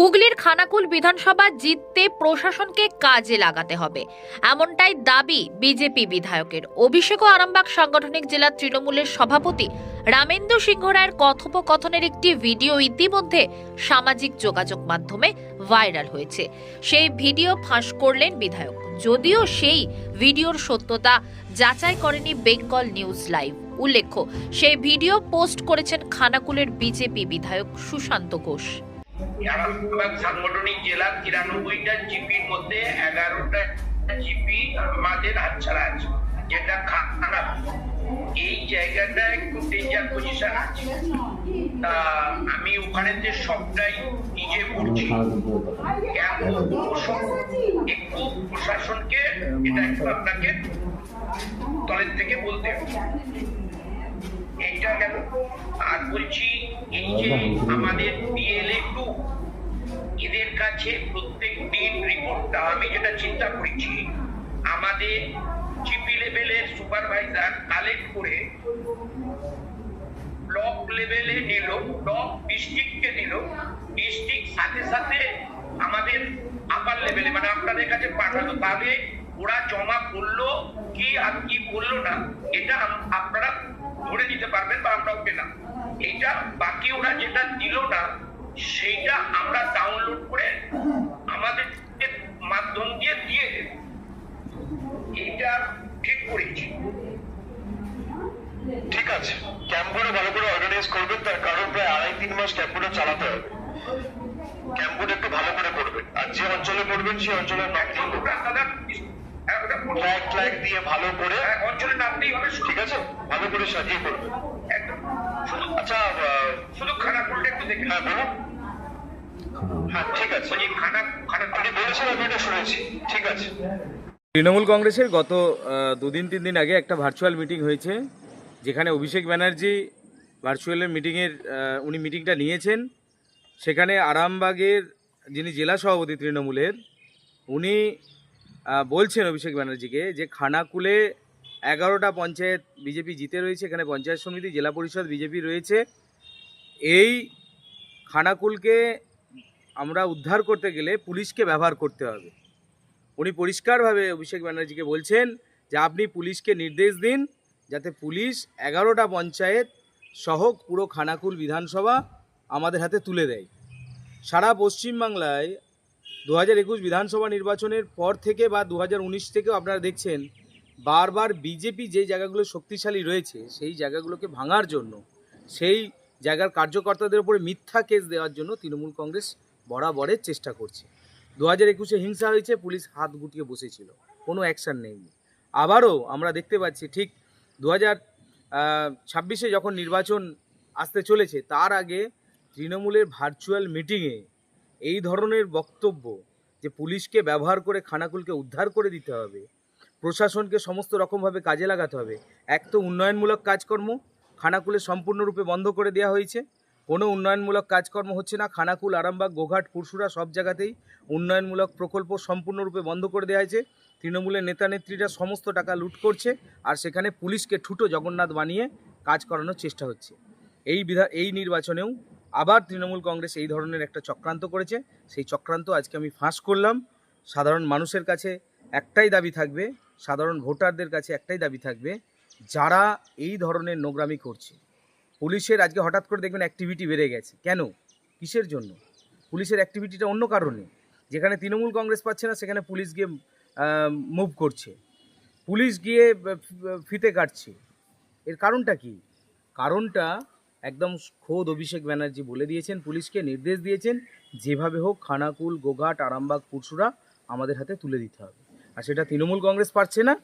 হুগলির খানাকুল বিধানসভা জিততে প্রশাসনকে কাজে লাগাতে হবে। এমনটাই দাবি বিজেপি বিধায়কের। অভিষেক আরামবাগ সাংগঠনিক জেলা তৃণমূলের সভাপতি রামেন্দু সিংহ রায়ের কথোপকথনের একটি ভিডিও ইতিমধ্যে সামাজিক যোগাযোগ মাধ্যমে ভাইরাল হয়েছে। সেই ভিডিও ফাঁস করলেন বিধায়ক। যদিও সেই ভিডিওর সত্যতা যাচাই করেনি বেঙ্গল নিউজ লাইভ। উল্লেখ্য, সেই ভিডিও পোস্ট করেছেন খানাকুলের বিজেপি বিধায়ক সুশান্ত ঘোষ। সাংগঠনিক তিরানব্বইটা জিপির মধ্যে এগারোটা জিপি আমাদের হাতছাড়া আছে, যেটা খারাপ এই জায়গাটা একটু ডেঞ্জার পজিশন আছে। আমি ওখানে যে সবটাই নিজে করছি। কেন একটু প্রশাসনকে এটা একটু আপনাকে তলের থেকে বলতে এইটা গেল আর বলছি, এই যে আমাদের বিএলএ কাছে প্রত্যেক দিন রিপোর্টটা আমি যেটা চিন্তা করেছি, আমাদের জিপি লেভেলের সুপারভাইজার কালেক্ট করে ব্লক লেভেলে নিল ব্লক ডিস্ট্রিক্টকে দিল ডিস্ট্রিক্ট সাথে সাথে আমাদের আপার লেভেলে মানে আপনাদের কাছে পাঠালো, তাহলে ওরা জমা করল, কি আর কি করল না, এটা আপনারা ধরে নিতে পারবেন বা আমরাও পেলাম। এটা বাকি ওরা যেটা দিল না, সেইটা আমরা ডাউনলোড করে আমাদের মাধ্যম দিয়ে দিয়ে দেব এইটা ঠিক করেছি ঠিক আছে। ক্যাম্পগুলো ভালো করে অর্গানাইজ করবেন, তার কারণ প্রায় আড়াই তিন মাস ক্যাম্পগুলো চালাতে হবে। ক্যাম্পগুলো একটু ভালো করে করবেন। আর যে অঞ্চলে করবেন, সেই নাম দিয়ে করব। ফ্ল্যাগ ফ্ল্যাগ দিয়ে ভালো করে অঞ্চলের নামতেই হবে ঠিক আছে? ভালো করে সাজিয়ে করবেন। আচ্ছা শুধু খানা করলে একটু দেখে হ্যাঁ বলুন হ্যাঁ ঠিক আছে। তৃণমূল কংগ্রেসের গত দুদিন, তিন দিন আগে একটা ভার্চুয়াল মিটিং হয়েছে। যেখানে অভিষেক ব্যানার্জি ভার্চুয়ালের মিটিংয়ের উনি মিটিংটা নিয়েছেন, সেখানে আরামবাগের যিনি জেলা সভাপতি তৃণমূলের, উনি বলছেন অভিষেক ব্যানার্জিকে যে খানাকুলে এগারোটা পঞ্চায়েত বিজেপি জিতে রয়েছে, এখানে পঞ্চায়েত সমিতি, জেলা পরিষদ, বিজেপি রয়েছে, এই খানাকুলকে আমরা উদ্ধার করতে গেলে পুলিশকে ব্যবহার করতে হবে। উনি পরিষ্কারভাবে অভিষেক ব্যানার্জিকে বলছেন যে আপনি পুলিশকে নির্দেশ দিন যাতে পুলিশ এগারোটা পঞ্চায়েত সহ পুরো খানাকুল বিধানসভা আমাদের হাতে তুলে দেয়। সারা পশ্চিমবাংলায় দু হাজার একুশ বিধানসভা নির্বাচনের পর থেকে বা দু হাজার উনিশ থেকেও আপনারা দেখছেন, বারবার বিজেপি যে জায়গাগুলো শক্তিশালী রয়েছে, সেই জায়গাগুলোকে ভাঙার জন্য, সেই জায়গার কার্যকর্তাদের উপরে মিথ্যা কেস দেওয়ার জন্য তৃণমূল কংগ্রেস বরাবরের চেষ্টা করছে। দু হাজার একুশে হিংসা হয়েছে, পুলিশ হাত গুটিয়ে বসেছিল, কোনো অ্যাকশান নেয়নি। আবারও আমরা দেখতে পাচ্ছি ঠিক দু হাজার ছাব্বিশে যখন নির্বাচন আসতে চলেছে, তার আগে তৃণমূলের ভার্চুয়াল মিটিংয়ে এই ধরনের বক্তব্য যে পুলিশকে ব্যবহার করে খানাকুলকে উদ্ধার করে দিতে হবে, প্রশাসনকে সমস্ত রকমভাবে কাজে লাগাতে হবে, এক তো উন্নয়নমূলক কাজকর্ম খানাকুলে সম্পূর্ণরূপে বন্ধ করে দেওয়া হয়েছে। কোনো উন্নয়নমূলক কাজকর্ম হচ্ছে না। খানাকুল, আরামবাগ, গোঘাট পুরসুরা সব জায়গাতেই উন্নয়নমূলক প্রকল্প সম্পূর্ণরূপে বন্ধ করে দেওয়া হয়েছে। তৃণমূলের নেতা নেত্রীরা সমস্ত টাকা লুট করছে আর সেখানে পুলিশকে ঠুটো জগন্নাথ বানিয়ে কাজ করানোর চেষ্টা হচ্ছে। এই বিধা, এই নির্বাচনেও আবার তৃণমূল কংগ্রেস এই ধরনের একটা চক্রান্ত করেছে। সেই চক্রান্ত আজকে আমি ফাঁস করলাম। সাধারণ মানুষের কাছে একটাই দাবি থাকবে, সাধারণ ভোটারদের কাছে একটাই দাবি থাকবে, যারা এই ধরনের নোংরামি করছে। পুলিশের আজকে হঠাৎ করে দেখবেন অ্যাক্টিভিটি বেড়ে গেছে। কেন? কিসের জন্য? পুলিশের অ্যাক্টিভিটিটা অন্য কারণে। যেখানে তৃণমূল কংগ্রেস পাচ্ছে না, সেখানে পুলিশ গিয়ে মুভ করছে। পুলিশ গিয়ে ফিতে কাটছে। এর কারণটা কি? কারণটা একদম খোদ অভিষেক ব্যানার্জি বলে দিয়েছেন, পুলিশকে নির্দেশ দিয়েছেন, যেভাবে হোক খানাকুল, গোঘাট, আরামবাগ পুরসুরা আমাদের হাতে তুলে দিতে হবে। আর সেটা তৃণমূল কংগ্রেস পারছে না,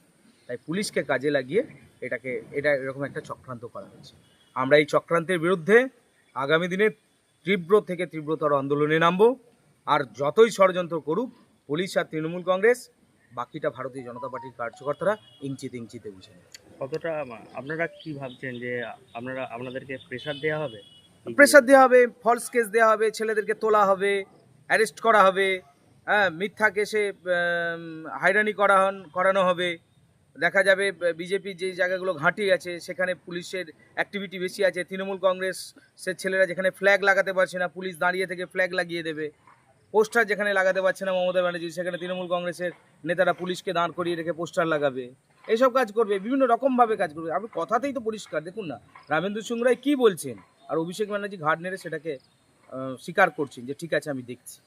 তাই পুলিশকে কাজে লাগিয়ে এটাকে, এটা এরকম একটা চক্রান্ত করা হয়েছে। আমরা এই চক্রান্তের বিরুদ্ধে আগামী দিনে তীব্র থেকে তীব্রতর আন্দোলনে নামব। আর যতই ষড়যন্ত্র করুক পুলিশ আর তৃণমূল কংগ্রেস বাকিটা ভারতীয় জনতা পার্টির কার্যকর্তারা ইঞ্চিত ইঞ্চিতে বুঝে কতটা আপনারা কি ভাবছেন যে আপনারা আপনাদেরকে প্রেশার দেওয়া হবে? প্রেশার দেওয়া হবে ফলস কেস দেওয়া হবে ছেলেদেরকে তোলা হবে অ্যারেস্ট করা হবে হ্যাঁ মিথ্যা কেসে উম, হয়রানি করা হন করানো হবে। দেখা যাবে বিজেপি যে জায়গাগুলো ঘাঁটি আছে, সেখানে পুলিশের অ্যাক্টিভিটি বেশি আছে, তৃণমূল কংগ্রেসের ছেলেরা যেখানে ফ্ল্যাগ লাগাতে পারছে না, পুলিশ দাঁড়িয়ে থেকে ফ্ল্যাগ লাগিয়ে দেবে। পোস্টার যেখানে লাগাতে পারছে না মমতা ব্যানার্জি, সেখানে তৃণমূল কংগ্রেসের নেতারা পুলিশকে দাঁড় করিয়ে রেখে পোস্টার লাগাবে। এইসব কাজ করবে, বিভিন্ন রকমভাবে কাজ করবে। আপনি কথাতেই তো পরিষ্কার, দেখুন না রামেন্দ্র সিং রায় কী বলছেন? আর অভিষেক ব্যানার্জি ঘাট নেড়ে সেটাকে স্বীকার করছেন যে, ঠিক আছে, আমি দেখছি।